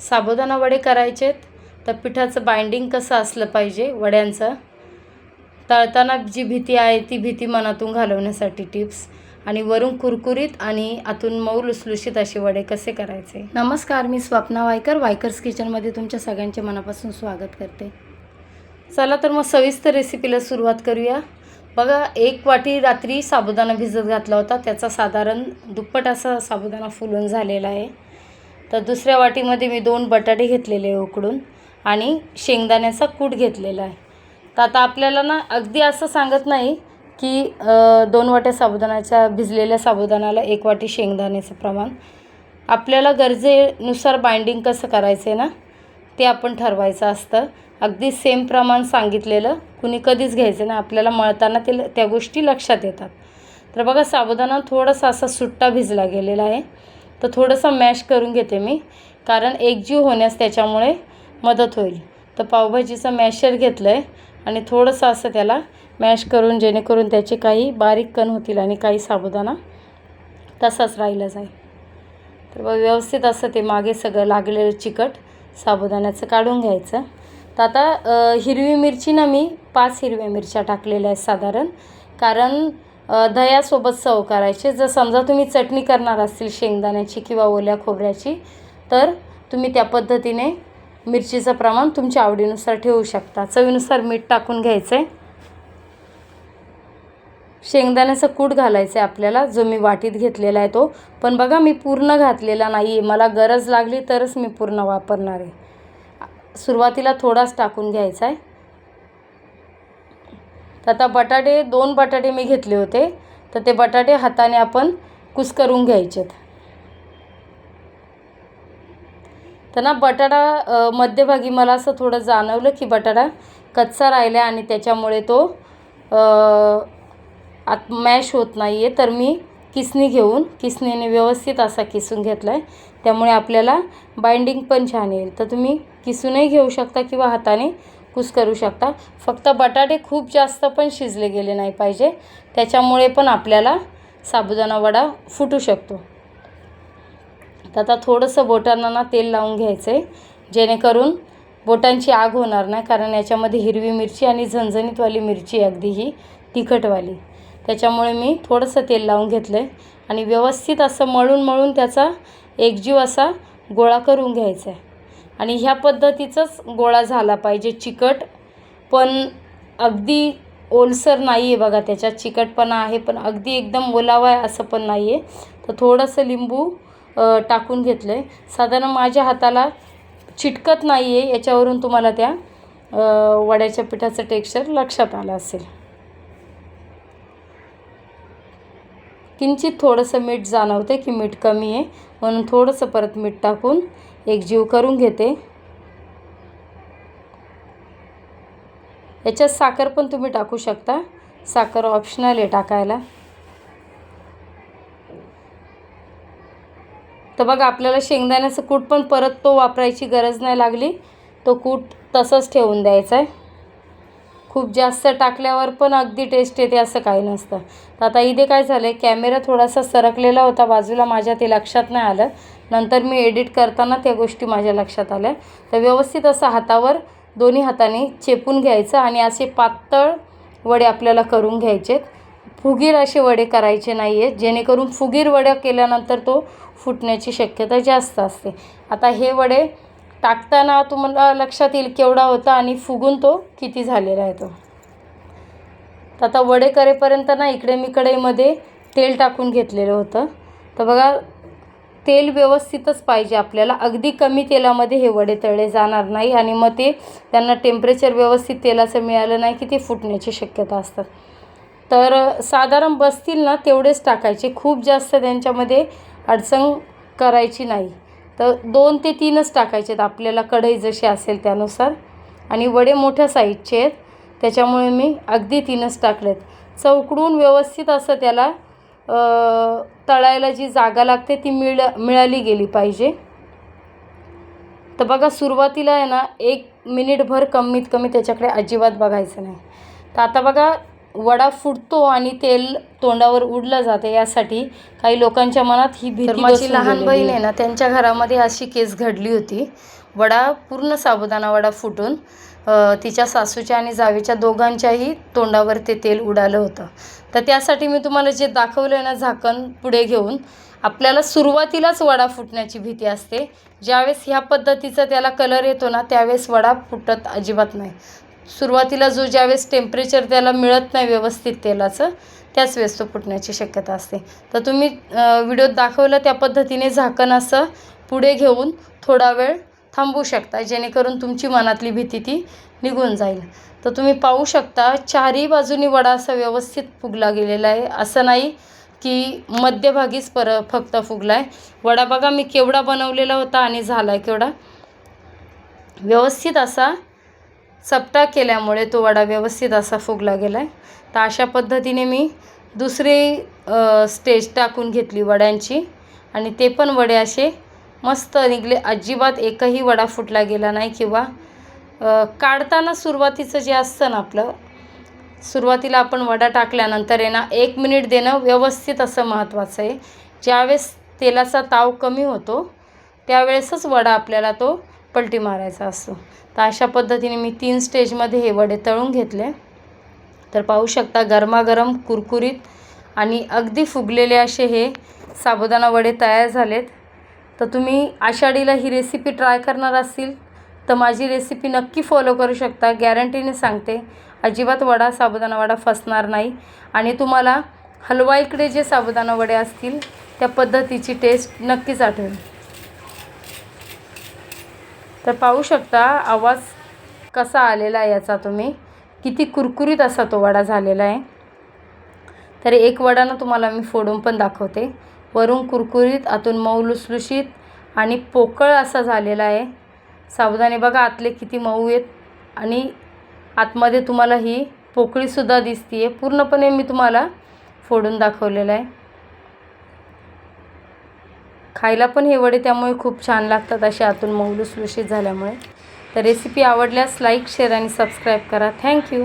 साबुदाणा वडे करायचेत. तर पिठाचं बाइंडिंग कसं असलं पाहिजे वड्यांचं? तळताना जी भीती आहे ती भीती मनातून घालवण्यासाठी टिप्स आणि वरून कुरकुरीत आणि आतून मऊ लुसलुशीत असे वडे कसे करायचे? नमस्कार मी स्वप्ना वायकर. वायकर्स किचनमध्ये तुमच्या सगळ्यांचे मनापासून स्वागत करते. चला तर मग सविस्तर रेसिपीला सुरुवात करूया. बघा एक वाटी रात्री साबुदाणा भिजत घातला होता. त्याचा साधारण दुप्पट असा साबुदाणा फुलून झालेला आहे. तर दुसऱ्या वाटीमध्ये मी दोन बटाटे घेतलेले आहे उकडून आणि शेंगदाण्याचा कूट घेतलेला आहे. तर आता आपल्याला ना अगदी असं सांगत नाही की दोन वाट्या साबुदाण्याच्या भिजलेल्या साबुदाण्याला एक वाटी शेंगदाण्याचं प्रमाण. आपल्याला गरजेनुसार बाइंडिंग कसं करायचं आहे ना ते आपण ठरवायचं असतं. अगदी सेम प्रमाण सांगितलेलं कुणी कधीच घ्यायचं नाही. आपल्याला मळताना ते त्या गोष्टी लक्षात येतात. तर बघा साबुदाणा थोडासा असा सुट्टा भिजला गेलेला आहे. तर थोडंसं मॅश करून घेते मी कारण एकजीव होण्यास त्याच्यामुळे मदत होईल. तर पावभाजीचं मॅशर घेतलं आहे आणि थोडंसं असं त्याला मॅश करून जेणेकरून त्याचे काही बारीक कण होतील आणि काही साबुदाणा तसाच राहिला जाईल. तर बघ व्यवस्थित असं ते मागे सगळं लागलेलं चिकट साबुदाण्याचं काढून घ्यायचं. तर आता हिरवी मिरची ना मी पाच हिरव्या मिरच्या टाकलेल्या आहेत साधारण कारण दह्यासोबत सर्व करायचे. जर समजा तुम्ही चटणी करणार असतील शेंगदाण्याची किंवा ओल्या खोबऱ्याची तर तुम्ही त्या पद्धतीने मिरचीचं प्रमाण तुमच्या आवडीनुसार ठेवू शकता. चवीनुसार मीठ टाकून घ्यायचं आहे शेंगदाण्याचं कूट घालायचं आहे आपल्याला. जो मी वाटीत घेतलेला आहे तो. पण बघा मी पूर्ण घातलेला नाही आहे मला गरज लागली तरच मी पूर्ण वापरणार आहे. सुरुवातीला थोडाच टाकून घ्यायचा आहे तर आता बटाटे दोन बटाटे मी घेतले होते. तर ते बटाटे हाताने आपण कुस्करून घ्यायचेत. तर ना बटाटा मध्यभागी मला असं थोडं जाणवलं की बटाटा कच्चा राहिला आणि त्याच्यामुळे तो आत मॅश होत नाही आहे तर मी किसणी घेऊन किसणीने व्यवस्थित असा किसून घेतला आहे त्यामुळे आपल्याला बाइंडिंग पण छान येईल. तर तुम्ही किसूनही घेऊ शकता किंवा हाताने कुस करू शकता. फक्त बटाटे खूप जास्त पण शिजले गेले नाही पाहिजे. त्याच्यामुळे पण आपल्याला साबुदाणा वडा फुटू शकतो. तर आता थोडंसं बोटांना ना तेल लावून घ्यायचं आहे जेणेकरून बोटांची आग होणार नाही कारण याच्यामध्ये हिरवी मिरची आणि झणझणीतवाली मिरची अगदी ही तिखटवाली. त्याच्यामुळे मी थोडंसं तेल लावून घेतलं आहे आणि व्यवस्थित असं मळून मळून त्याचा एकजीव असा गोळा करून घ्यायचा आहे आणि ह्या पद्धतीचाच गोळा झाला पाहिजे चिकट. पण अगदी ओलसर नाही आहे बघा त्याच्यात चिकटपणा आहे पण अगदी एकदम ओलावा आहे असं पण नाही आहे तर थोडंसं लिंबू टाकून घेतलं आहे साधारण माझ्या हाताला चिटकत नाही आहे याच्यावरून तुम्हाला त्या वड्याच्या पिठाचं टेक्स्चर लक्षात आलं असेल. किंचित थोडंसं मीठ जाणवते की मीठ कमी आहे म्हणून थोडंसं परत मीठ टाकून एक जीव करून घेते. याच्यात साखर पण तुम्ही टाकू शकता. साखर ऑप्शनल आहे टाकायला. तर बघा आपल्याला शेंगदाण्याचं कूट पण परत तो वापरायची गरज नाही लागली. तो कूट तसंच ठेवून द्यायचा आहे खूप जास्त टाकल्यावर पण अगदी टेस्ट येते असं काही नसतं. तर आता इथे काय झालं आहे कॅमेरा थोडासा सरकलेला होता बाजूला माझ्या ते लक्षात नाही आलं. नंतर मी एडिट करताना त्या गोष्टी माझ्या लक्षात आल्या. तर व्यवस्थित असं हातावर दोन्ही हाताने चेपून घ्यायचं आणि असे पातळ वडे आपल्याला करून घ्यायचे फुगीर असे वडे करायचे नाही आहेत जेणेकरून फुगीर वड्या केल्यानंतर तो फुटण्याची शक्यता जास्त असते. आता हे वडे टाकताना तुम्हाला लक्षात येईल केवढा होता आणि फुगून तो किती झालेला आहे तो. तर आता वडे करेपर्यंत ना इकडे मी कढईमध्ये तेल टाकून घेतलेलं होतं. तर बघा तेल व्यवस्थितच पाहिजे आपल्याला. अगदी कमी तेलामध्ये हे वडे तळले जाणार नाही आणि मग ते त्यांना टेम्परेचर व्यवस्थित तेलाचं मिळालं नाही की ते फुटण्याची शक्यता असतात तर साधारण बसतील ना तेवढेच टाकायचे. खूप जास्त त्यांच्यामध्ये अडचण करायची नाही. तर दोन ते तीनच टाकायचे आहेत. आपल्याला कढई जशी असेल त्यानुसार. आणि वडे मोठ्या साईजचे आहेत. त्याच्यामुळे मी अगदी तीनच टाकलेत चौकडून व्यवस्थित असं त्याला तळायला जी जागा लागते ती मिळ मिळाली गेली पाहिजे. तर बघा सुरुवातीला आहे ना एक मिनिटभर कमीत कमी त्याच्याकडे अजिबात बघायचं नाही. तर आता बघा वडा फुटतो आणि तेल तोंडावर उडलं जाते यासाठी काही लोकांच्या मनात ही भीती माझी लहान बहीण आहे. ना त्यांच्या घरामध्ये अशी केस घडली होती. वडा पूर्ण साबुदाणा वडा फुटून तिच्या सासूच्या आणि जावेच्या दोघांच्याही तोंडावर ते तेल उडालं होतं. तर त्यासाठी मी तुम्हाला जे दाखवलं ना झाकण पुढे घेऊन आपल्याला सुरुवातीलाच वडा फुटण्याची भीती असते. ज्यावेळेस ह्या पद्धतीचा त्याला कलर येतो ना त्यावेळेस वडा फुटत अजिबात नाही. सुरुवातीला जो ज्यावेळेस टेम्परेचर त्याला मिळत नाही व्यवस्थित तेलाचं त्याच वेळेस तो फुटण्याची शक्यता असते. तर तुम्ही व्हिडिओत दाखवलं त्या पद्धतीने झाकण असं पुढे घेऊन थोडा वेळ थांबवू शकता जेणेकरून तुमची मनातली भीती ती निघून जाईल. तर तुम्ही पाहू शकता चारही बाजूनी वडा असा व्यवस्थित फुगला गेलेला आहे. असं नाही की मध्यभागीच पर फक्त फुगला आहे वडा बघा मी केवढा बनवलेला होता आणि झाला आहे केवढा. व्यवस्थित असा चपटा केल्यामुळे तो वडा व्यवस्थित असा फुगला गेला आहे तर अशा पद्धतीने मी दुसरी स्टेज टाकून घेतली वड्यांची. आणि ते पण वडे असे मस्त निघले. अजिबात एकही वडा फुटला गेला नाही किंवा काढताना सुरुवातीचं जे असतं ना आपलं सुरुवातीला आपण वडा टाकल्यानंतर आहे ना एक मिनिट देणं व्यवस्थित असं महत्त्वाचं आहे. ज्यावेळेस तेलाचा ताव कमी होतो त्यावेळेसच वडा आपल्याला तो पलटी मारायचा असतो तर अशा पद्धतीने मी तीन स्टेजमध्ये हे वडे तळून घेतले. तर पाहू शकता गरमागरम कुरकुरीत आणि अगदी फुगलेले असे हे साबुदाणा वडे तयार झालेत. तर तुम्ही आषाढीला ही रेसिपी ट्राय करणार असतील तर माझी रेसिपी नक्की फॉलो करू शकता. गॅरंटीने सांगते अजिबात वडा साबुदाणा वडा फसणार नाही. आणि तुम्हाला हलवाईकडे जे साबुदाणा वडे असतील त्या पद्धतीची टेस्ट नक्कीच आठवेल. तर पाहू शकता आवाज कसा आलेला आहे याचा तुम्ही. किती कुरकुरीत असा तो वडा झालेला आहे. तर एक वडा ना तुम्हाला मी फोडून पण दाखवते. वरून कुरकुरीत आतून मऊ लुसलुशीत आणि पोकळ असा झालेला आहे. सावधानी बघा आतले किती मऊ आहेत आणि आतमध्ये तुम्हाला ही पोकळीसुद्धा दिसते आहे पूर्णपणे मी तुम्हाला फोडून दाखवलेलं आहे. खायला पण हे वडे त्यामुळे खूप छान लागतात असे आतून मऊ लुसलुशीत झाल्यामुळे. तर रेसिपी आवडल्यास लाईक शेअर आणि सबस्क्राईब करा. Thank you